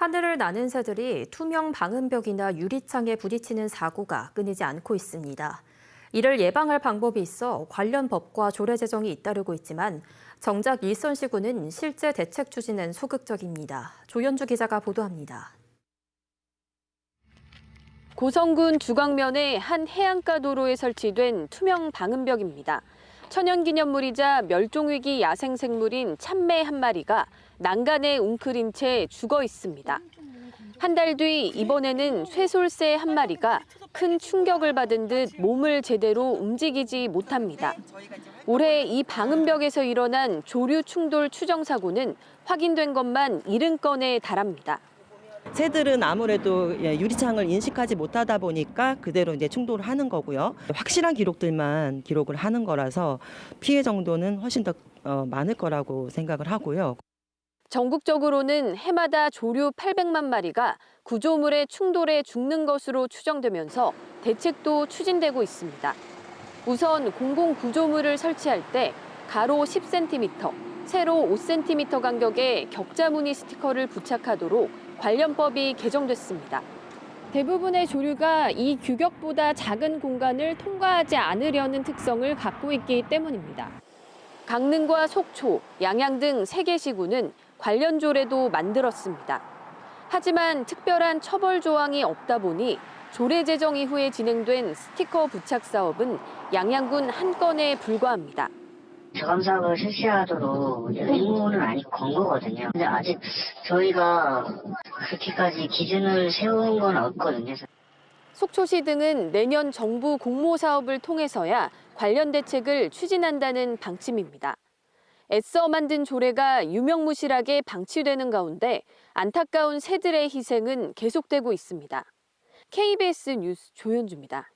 하늘을 나는 새들이 투명 방음벽이나 유리창에 부딪히는 사고가 끊이지 않고 있습니다. 이를 예방할 방법이 있어 관련 법과 조례 제정이 잇따르고 있지만 정작 일선시군은 실제 대책 추진은 소극적입니다. 조현주 기자가 보도합니다. 고성군 주광면의 한 해안가 도로에 설치된 투명 방음벽입니다. 천연기념물이자 멸종위기 야생생물인 참매 한 마리가 난간에 웅크린 채 죽어 있습니다. 한 달 뒤 이번에는 쇠솔새 한 마리가 큰 충격을 받은 듯 몸을 제대로 움직이지 못합니다. 올해 이 방음벽에서 일어난 조류 충돌 추정 사고는 확인된 것만 70건에 달합니다. 새들은 아무래도 예, 유리창을 인식하지 못하다 보니까 그대로 이제 충돌을 하는 거고요. 확실한 기록들만 기록을 하는 거라서 피해 정도는 훨씬 더 어, 많을 거라고 생각을 하고요. 전국적으로는 해마다 조류 800만 마리가 구조물의 충돌에 죽는 것으로 추정되면서 대책도 추진되고 있습니다. 우선 공공 구조물을 설치할 때 가로 10cm, 세로 5cm 간격의 격자 무늬 스티커를 부착하도록 관련법이 개정됐습니다. 대부분의 조류가 이 규격보다 작은 공간을 통과하지 않으려는 특성을 갖고 있기 때문입니다. 강릉과 속초, 양양 등세개 시군은 관련 조례도 만들었습니다. 하지만 특별한 처벌 조항이 없다 보니 조례 제정 이후에 진행된 스티커 부착 사업은 양양군 한 건에 불과합니다. 저감 사업을 실시하도록 의무는 아니고 건 거거든요. 근데 아직 저희가 그렇게까지 기준을 세운 건 없거든요. 속초시 등은 내년 정부 공모 사업을 통해서야 관련 대책을 추진한다는 방침입니다. 애써 만든 조례가 유명무실하게 방치되는 가운데 안타까운 새들의 희생은 계속되고 있습니다. KBS 뉴스 조현주입니다.